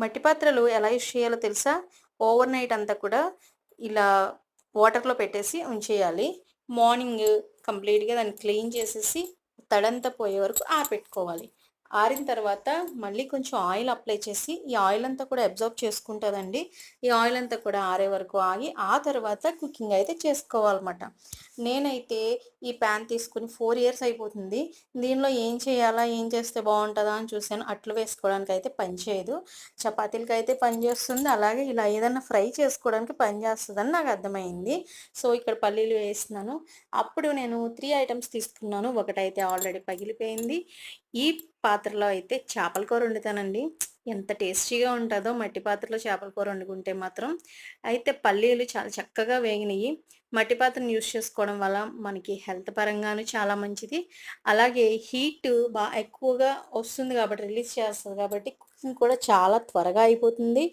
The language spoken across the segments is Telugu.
మట్టి పాత్రలు ఎలా యూస్ చేయాలో తెలుసా? ఓవర్ నైట్ అంతా కూడా ఇలా వాటర్లో పెట్టేసి ఉంచేయాలి. మార్నింగ్ కంప్లీట్గా దాన్ని క్లీన్ చేసేసి తడంతా పోయే వరకు ఆపెట్టుకోవాలి. ఆరిన తర్వాత మళ్ళీ కొంచెం ఆయిల్ అప్లై చేసి ఈ ఆయిల్ అంతా కూడా అబ్జర్వ్ చేసుకుంటుందండి. ఈ ఆయిల్ అంతా కూడా ఆరే వరకు ఆగి ఆ తర్వాత కుకింగ్ అయితే చేసుకోవాలన్నమాట. నేనైతే ఈ ప్యాన్ తీసుకుని ఫోర్ ఇయర్స్ అయిపోతుంది. దీనిలో ఏం చేయాలా ఏం చేస్తే బాగుంటుందా అని చూశాను. అట్లు వేసుకోవడానికి అయితే పని చేయదు. చపాతీలకి అయితే పనిచేస్తుంది అలాగే ఇలా ఏదైనా ఫ్రై చేసుకోవడానికి పనిచేస్తుందని నాకు అర్థమైంది. సో ఇక్కడ పల్లీలు వేస్తున్నాను. అప్పుడు నేను త్రీ ఐటమ్స్ తీసుకున్నాను. ఒకటైతే ఆల్రెడీ పగిలిపోయింది. ఈ పాత్రలో అయితే చేపల కూర వండుతానండి. ఎంత టేస్టీగా ఉంటుందో మట్టి పాత్రలో చేపల కూర వండుకుంటే మాత్రం. అయితే పల్లీలు చాలా చక్కగా వేగినాయి. మట్టి పాత్రను యూస్ చేసుకోవడం వల్ల మనకి హెల్త్ పరంగాను చాలా మంచిది. అలాగే హీట్ బాగా ఎక్కువగా వస్తుంది కాబట్టి రిలీజ్ చేస్తుంది కాబట్టి కుకింగ్ కూడా చాలా త్వరగా అయిపోతుంది.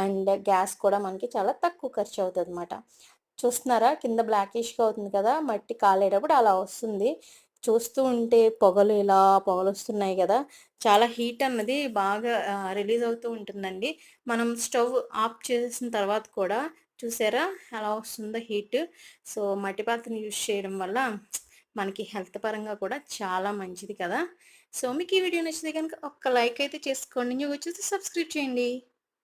అండ్ గ్యాస్ కూడా మనకి చాలా తక్కువ ఖర్చు అవుతుంది అన్నమాట చూస్తున్నారా? కింద బ్లాకిష్గా అవుతుంది కదా? మట్టి కాలేటప్పుడు అలా వస్తుంది. చూస్తూ ఉంటే పొగలు ఇలా పొగలు వస్తున్నాయి కదా! చాలా హీట్ అన్నది బాగా రిలీజ్ అవుతూ ఉంటుందండి. మనం స్టవ్ ఆఫ్ చేసిన తర్వాత కూడా చూసారా? ఎలా వస్తుందో హీట్. సో మట్టి పాత్రని యూజ్ చేయడం వల్ల మనకి హెల్త్ పరంగా కూడా చాలా మంచిది కదా! సో మీకు ఈ వీడియో నచ్చితే కనుక ఒక్క లైక్ అయితే చేసుకోండి. ఇంకొక వచ్చేసి సబ్స్క్రైబ్ చేయండి.